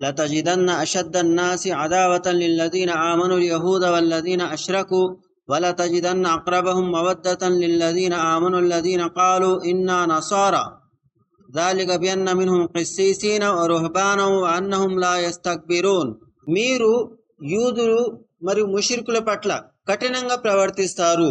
لتجدن أشد الناس عداوة للذين آمنوا اليهود والذين أشركوا ولتجدن أقربهم مودة للذين آمنوا الذين قالوا إنا نصارى ذلك بأن منهم قسيسين ورهبانا وأنهم لا يستكبرون మీరు యూదులు మరియు ముషిర్కుల పట్ల కఠినంగా ప్రవర్తిస్తారు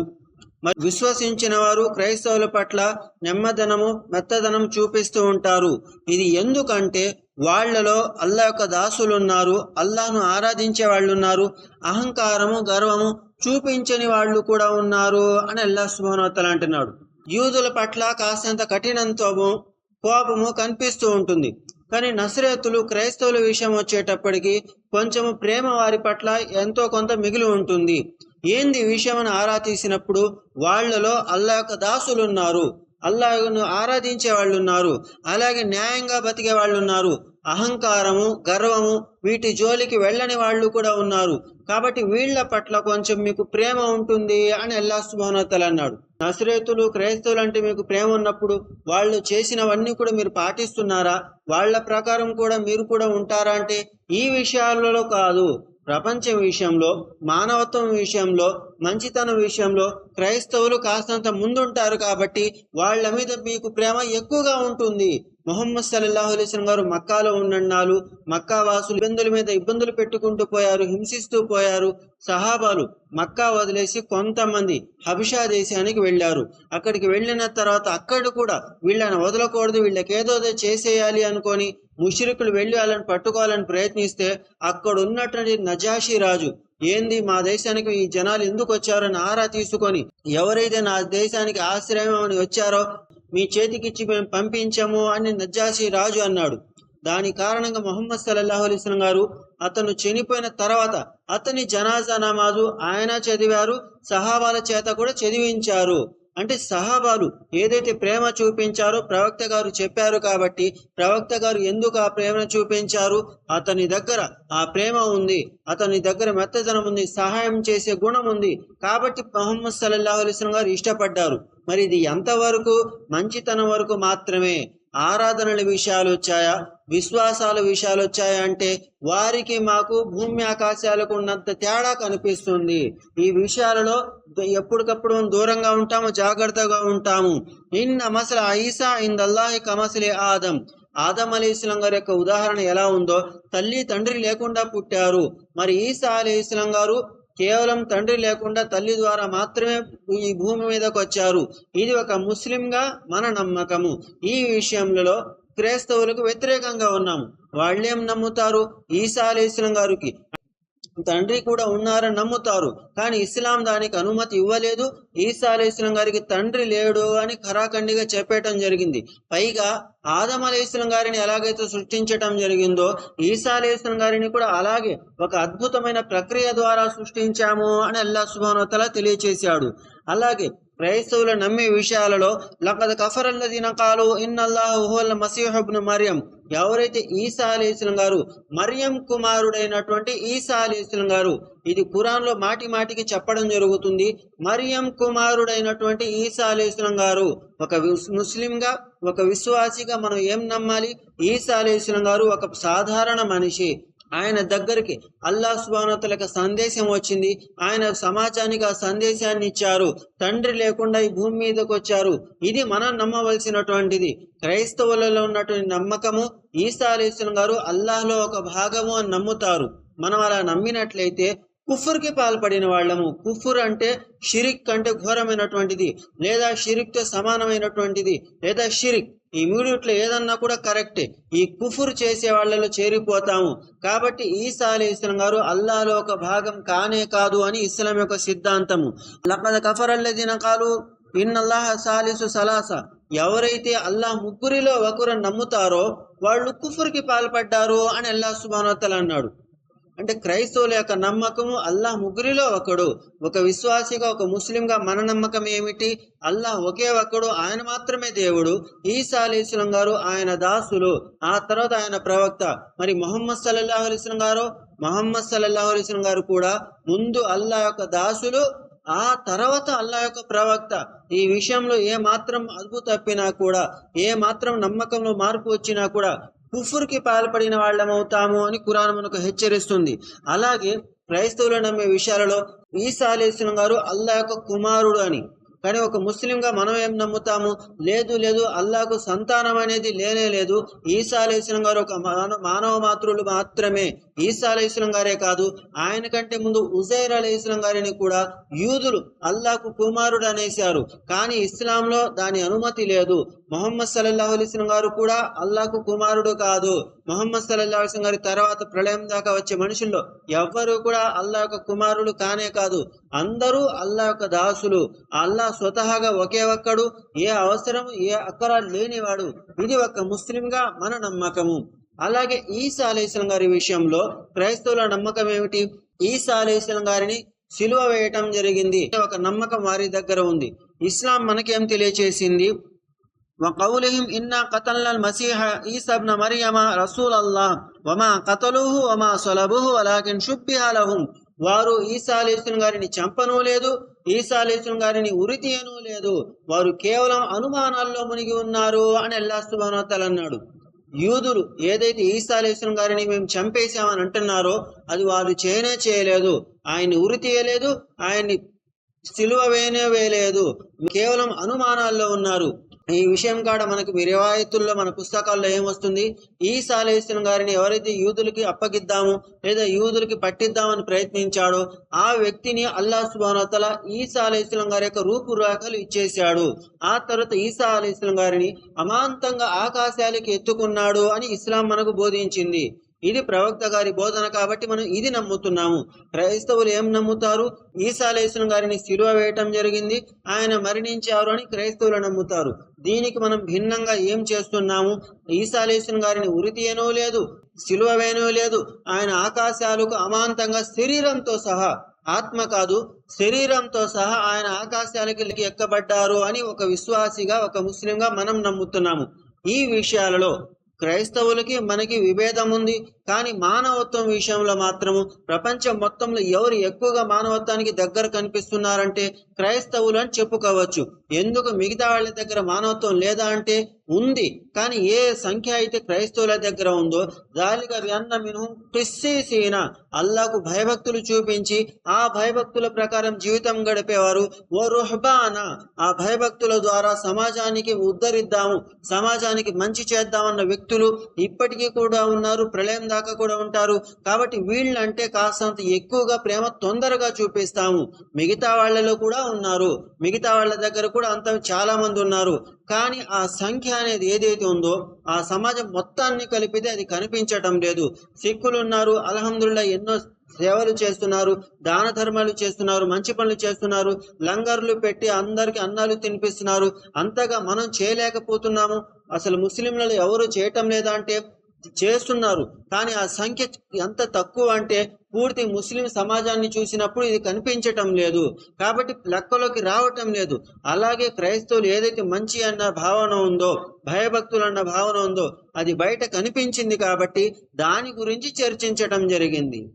మరి విశ్వసించిన వారు క్రైస్తవుల పట్ల నెమ్మదనము మెత్తదనం చూపిస్తూ ఉంటారు ఇది ఎందుకంటే వాళ్ళలో అల్లా యొక్క దాసులున్నారు అల్లాను ఆరాధించే వాళ్ళు ఉన్నారు అహంకారము గర్వము చూపించని వాళ్ళు కూడా ఉన్నారు అని అల్లా సుభానోత్తల అంటున్నాడు. యూదుల పట్ల కాస్తంత కఠినంతము కోపము కనిపిస్తూ ఉంటుంది. కానీ నసరేతులు క్రైస్తవుల విషయం వచ్చేటప్పటికి కొంచెము ప్రేమ వారి పట్ల ఎంతో కొంత మిగిలి ఉంటుంది. ఏంది విషయం అని ఆరా తీసినప్పుడు వాళ్ళలో అల్లా యొక్క దాసులున్నారు. అల్లాహను ఆరాధించే వాళ్ళు ఉన్నారు అలాగే న్యాయంగా బతికే వాళ్ళు ఉన్నారు అహంకారము గర్వము వీటి జోలికి వెళ్ళని వాళ్ళు కూడా ఉన్నారు. కాబట్టి వీళ్ళ పట్ల కొంచెం మీకు ప్రేమ ఉంటుంది అని అల్లా సుభానతలు అన్నాడు. నసరేతులు క్రైస్తవులు అంటే మీకు ప్రేమ ఉన్నప్పుడు వాళ్ళు చేసినవన్నీ కూడా మీరు పాటిస్తున్నారా? వాళ్ళ ప్రకారం కూడా మీరు కూడా ఉంటారా అంటే ఈ విషయాలలో కాదు. ప్రపంచం విషయంలో మానవత్వం విషయంలో మంచితనం విషయంలో క్రైస్తవులు కాస్తంత ముందుంటారు కాబట్టి వాళ్ళ మీద మీకు ప్రేమ ఎక్కువగా ఉంటుంది. మొహమ్మద్ సల్లాహు అలీస్లం గారు మక్కాలో ఉన్నన్నాళ్ళు మక్కా వాసులు ఇబ్బందుల మీద ఇబ్బందులు పెట్టుకుంటూ పోయారు హింసిస్తూ పోయారు. సహాబాలు మక్కా వదిలేసి కొంతమంది హబిషా దేశానికి వెళ్ళారు. అక్కడికి వెళ్ళిన తర్వాత అక్కడ కూడా వీళ్ళని వదలకూడదు వీళ్ళకి ఏదో చేసేయాలి అనుకొని ముషరికులు వెళ్ళి వాళ్ళని పట్టుకోవాలని ప్రయత్నిస్తే అక్కడ ఉన్నటువంటి నజాషి రాజు ఏంది మా దేశానికి ఈ జనాలు ఎందుకు వచ్చారని ఆరా తీసుకొని ఎవరైతే నా దేశానికి ఆశ్రయం అని వచ్చారో మీ చేతికిచ్చి మేము పంపించాము అని నజ్జాసి రాజు అన్నాడు. దాని కారణంగా మొహమ్మద్ సల్లాహు అలీస్లం గారు అతను చనిపోయిన తర్వాత అతని జనాజా నమాజు ఆయన చదివారు సహాబాల చేత కూడా చదివించారు. అంటే సహాబాలు ఏదైతే ప్రేమ చూపించారో ప్రవక్త గారు చెప్పారు కాబట్టి ప్రవక్త గారు ఎందుకు ఆ ప్రేమను చూపించారు? అతని దగ్గర ఆ ప్రేమ ఉంది అతని దగ్గర మెత్తదనం ఉంది సహాయం చేసే గుణం ఉంది. కాబట్టి మొహమ్మద్ సల్లాహు అలిస్లం గారు ఇష్టపడ్డారు. మరి ఇది ఎంతవరకు? మంచితనం వరకు మాత్రమే. ఆరాధనల విషయాలు వచ్చాయా? విశ్వాసాల విషయాలు వచ్చాయా అంటే వారికి మాకు భూమి ఆకాశాలకు ఉన్నంత తేడా కనిపిస్తుంది. ఈ విషయాలలో ఎప్పటికప్పుడు దూరంగా ఉంటాము జాగ్రత్తగా ఉంటాము. ఇన్ మసల ఐసా ఇన్ అల్లాహి కమసలే ఆదం. ఆదం అలీ ఇస్లాం గారి యొక్క ఉదాహరణ ఎలా ఉందో తల్లి తండ్రి లేకుండా పుట్టారు. మరి ఈసా అలీ ఇస్లాం గారు కేవలం తండ్రి లేకుండా తల్లి ద్వారా మాత్రమే ఈ భూమి మీదకి వచ్చారు. ఇది ఒక ముస్లింగా మన నమ్మకము. ఈ విషయంలో క్రైస్తవులకు వ్యతిరేకంగా ఉన్నాము. వాళ్ళేం నమ్ముతారు? ఈసా అలీ ఇస్లాం గారికి. తండ్రి కూడా ఉన్నారని నమ్ముతారు. కానీ ఇస్లాం దానికి అనుమతి ఇవ్వలేదు. ఈసా అలీ ఇస్లాం గారికి తండ్రి లేడు అని ఖరాఖండిగా చెప్పేయటం జరిగింది. పైగా ఆదం అలీ ఇస్లాం గారిని ఎలాగైతే సృష్టించటం జరిగిందో ఈసా అలీ ఇస్లాం గారిని కూడా అలాగే ఒక అద్భుతమైన ప్రక్రియ ద్వారా సృష్టించాము అని అల్లా సుబానోతల తెలియచేశాడు. అలాగే క్రైస్తవులు నమ్మే విషయాలలో లకద కఫరల్ల దినకాలు కాలు ఇన్నల్లాహు హువల్ మరియం. ఎవరైతే ఈసా అలీస్లం గారు మరియం కుమారుడైనటువంటి ఈసా అలీస్లం గారు ఇది ఖురాన్లో మాటి మాటికి చెప్పడం జరుగుతుంది. మరియం కుమారుడైనటువంటి ఈసా అలీస్లం గారు ఒక ముస్లింగా ఒక విశ్వాసిగా మనం ఏం నమ్మాలి? ఈసా అలీస్లం గారు ఒక సాధారణ మనిషి. ఆయన దగ్గరికి అల్లా సుబానతలకు సందేశం వచ్చింది. ఆయన సమాజానికి ఆ సందేశాన్ని ఇచ్చారు. తండ్రి లేకుండా ఈ భూమి మీదకి వచ్చారు. ఇది మనం నమ్మవలసినటువంటిది. క్రైస్తవులలో ఉన్నటువంటి నమ్మకము ఈసా అలీస్లం గారు అల్లాహ్లో ఒక భాగము అని నమ్ముతారు. మనం అలా నమ్మినట్లయితే కుఫుర్కి పాల్పడిన వాళ్ళము. కుఫుర్ అంటే షిరిక్ అంటే ఘోరమైనటువంటిది. లేదా షిరిక్తో సమానమైనటువంటిది. లేదా షిరిక్. ఈ ఏదన్నా కూడా కరెక్టే. ఈ కుఫుర్ చేసే వాళ్ళలో చేరిపోతాము. కాబట్టి ఈసా అలీ ఇస్లాం గారు అల్లాలో ఒక భాగం కానే కాదు అని ఇస్లాం యొక్క సిద్ధాంతము. లaqad కఫరల్లదిన కాలు ఇన్నల్లాహ సాలిసు సలాస. ఎవరైతే అల్లాహ్ ముగ్గురిలో ఒకరు నమ్ముతారో వాళ్ళు కుఫుర్కి పాల్పడ్డారు అని అల్లాహ్ సుబానోత్తల్ అన్నాడు. అంటే క్రైస్తవుల యొక్క నమ్మకము అల్లాహ్ ముగ్గురిలో ఒకడు. ఒక విశ్వాసిగా ఒక ముస్లింగా మన నమ్మకం ఏమిటి? అల్లాహ్ ఒకే ఒక్కడు ఆయన మాత్రమే దేవుడు. ఈసా అలీస్లం గారు ఆయన దాసులు ఆ తర్వాత ఆయన ప్రవక్త. మరి మొహమ్మద్ సల్లల్లాహు అలీస్లం గారు? మొహమ్మద్ సల్లల్లాహు అలీస్లం గారు కూడా ముందు అల్లాహ్ యొక్క దాసులు ఆ తర్వాత అల్లా యొక్క ప్రవక్త. ఈ విషయంలో ఏ మాత్రం అదుపు తప్పినా కూడా ఏ మాత్రం నమ్మకంలో మార్పు వచ్చినా కూడా కుఫుర్కి పాల్పడిన వాళ్ళమవుతాము అని కురాన్ మనకు హెచ్చరిస్తుంది. అలాగే క్రైస్తవులు నమ్మే విషయాలలో ఈసా అలీస్లం గారు అల్లా యొక్క కుమారుడు అని. కానీ ఒక ముస్లింగా మనం ఏం నమ్ముతాము? లేదు లేదు అల్లాకు సంతానం అనేది లేనే లేదు. ఈసా అలీస్లం గారు ఒక మానవ మాతృలు మాత్రమే. ఈసా అలీస్లం గారే కాదు. ఆయన కంటే ముందు ఉజైర్ అలీస్లం గారిని కూడా యూదులు అల్లాకు కుమారుడు అనేశారు. కానీ ఇస్లాంలో దాని అనుమతి లేదు. మొహమ్మద్ సల్లల్లాహు అలీస్లం గారు కూడా అల్లాకు కుమారుడు కాదు. మొహమ్మద్ సల్లల్లాహు అలీస్లం గారి తర్వాత ప్రళయం దాకా వచ్చే మనుషుల్లో ఎవ్వరూ కూడా అల్లా యొక్క కుమారుడు కానే కాదు. అందరూ అల్లా యొక్క దాసులు. అల్లా స్వతహాగా ఒకే ఒక్కడు ఏ అవసరం ఏ అక్కర లేనివాడు. ఇది ఒక ముస్లింగా మన నమ్మకము. అలాగే ఈసా అలీస్లం గారి విషయంలో క్రైస్తవుల నమ్మకం ఏమిటి? ఈసా అలీస్లం గారిని సిలువ వేయటం జరిగింది. ఒక నమ్మకం వారి దగ్గర ఉంది. ఇస్లాం మనకేం తెలియచేసింది? وقولهم إنا قتلنا المسيح عيسى ابن مريم رسول الله وما قتلوه وما صلبوه ولكن شبه لهم వారు ఈసా అలీస్లం గారిని చంపను లేదు ఈసా అలీస్లం గారిని ఉరి తీయను లేదు వారు కేవలం అనుమానాల్లో మునిగి ఉన్నారు అని అల్లా సుబానోతల్ అన్నాడు యూదులు ఏదైతే ఈసా అలీస్లం గారిని మేము చంపేశామని అంటున్నారో అది వారు చేయనే చేయలేదు ఆయన్ని ఉరి తీయలేదు ఆయన్ని సిలువ వేయనే వేయలేదు కేవలం అనుమానాల్లో ఉన్నారు ఈ విషయం కాడ మనకు రివాయతుల్లో మన పుస్తకాల్లో ఏమొస్తుంది ఈ సాలేసిన గారిని ఎవరైతే యూదులకి అప్పగిద్దాము లేదా యూదులకి పట్టిద్దామని ప్రయత్నించాడో ఆ వ్యక్తిని అల్లా సుబానతల ఈ సాలేసిన గారి యొక్క రూపురేఖలు ఇచ్చేశాడు. ఆ తర్వాత ఈసా అలైస్లం గారిని అమాంతంగా ఆకాశాలకి ఎత్తుకున్నాడు అని ఇస్లాం మనకు బోధించింది. ఇది ప్రవక్త గారి బోధన కాబట్టి మనం ఇది నమ్ముతున్నాము. క్రైస్తవులు ఏం నమ్ముతారు? ఈసాలేసిన గారిని సిలువ వేయటం జరిగింది. ఆయన మరణించారు అని క్రైస్తవులు నమ్ముతారు. దీనికి మనం భిన్నంగా ఏం చేస్తున్నాము? ఈసాలేసిన గారిని ఉరి తీయనో లేదు సిలువ వేయనో లేదు. ఆయన ఆకాశాలకు అమాంతంగా శరీరంతో సహా ఆత్మ కాదు శరీరంతో సహా ఆయన ఆకాశాలకి ఎక్కబడ్డారు అని ఒక విశ్వాసిగా ఒక ముస్లింగా మనం నమ్ముతున్నాము. ఈ విషయాలలో క్రైస్తవులకి మనకి విభేదం ఉంది కానీ మానవత్వం విషయంలో మాత్రము ప్రపంచం మొత్తంలో ఎవరు ఎక్కువగా మానవత్వానికి దగ్గర కనిపిస్తున్నారంటే క్రైస్తవులు అని చెప్పుకోవచ్చు. ఎందుకు మిగతా వాళ్ళ దగ్గర మానవత్వం లేదా అంటే ఉంది. కానీ ఏ సంఖ్య అయితే క్రైస్తవుల దగ్గర ఉందో దాలిగా అన్న మిను క్రిస్సీసీన అల్లాకు భయభక్తులు చూపించి ఆ భయభక్తుల ప్రకారం జీవితం గడిపేవారు. ఓ రుహబాన ఆ భయభక్తుల ద్వారా సమాజానికి ఉద్ధరిద్దాము సమాజానికి మంచి చేద్దామన్న వ్యక్తులు ఇప్పటికీ కూడా ఉన్నారు ప్రళయం దాకా కూడా ఉంటారు. కాబట్టి వీళ్ళంటే కాస్తంత ఎక్కువగా ప్రేమ తొందరగా చూపిస్తాము. మిగతా వాళ్ళలో కూడా ఉన్నారు. మిగతా వాళ్ళ దగ్గర కూడా అంత చాలా మంది ఉన్నారు. కానీ ఆ సంఖ్య అనేది ఏదైతే ఉందో ఆ సమాజం మొత్తాన్ని కలిపితే అది కనిపించటం లేదు. సిక్కులు ఉన్నారు అలహందుల్లా ఎన్నో సేవలు చేస్తున్నారు దాన ధర్మాలు చేస్తున్నారు మంచి పనులు చేస్తున్నారు లంగర్లు పెట్టి అందరికి అన్నాలు తినిపిస్తున్నారు. అంతగా మనం చేయలేకపోతున్నాము. అసలు ముస్లింలలో ఎవరు చేయటం లేదా అంటే చేస్తున్నారు. కానీ ఆ సంఖ్య ఎంత తక్కువ అంటే పూర్తి ముస్లిం సమాజాన్ని చూసినప్పుడు ఇది కనిపించటం లేదు. కాబట్టి లెక్కలోకి రావటం లేదు. అలాగే క్రైస్తవులు ఏదైతే మంచి అన్న భావన ఉందో భయభక్తులు అన్న భావన ఉందో అది బయట కనిపించింది కాబట్టి దాని గురించి చర్చించటం జరిగింది.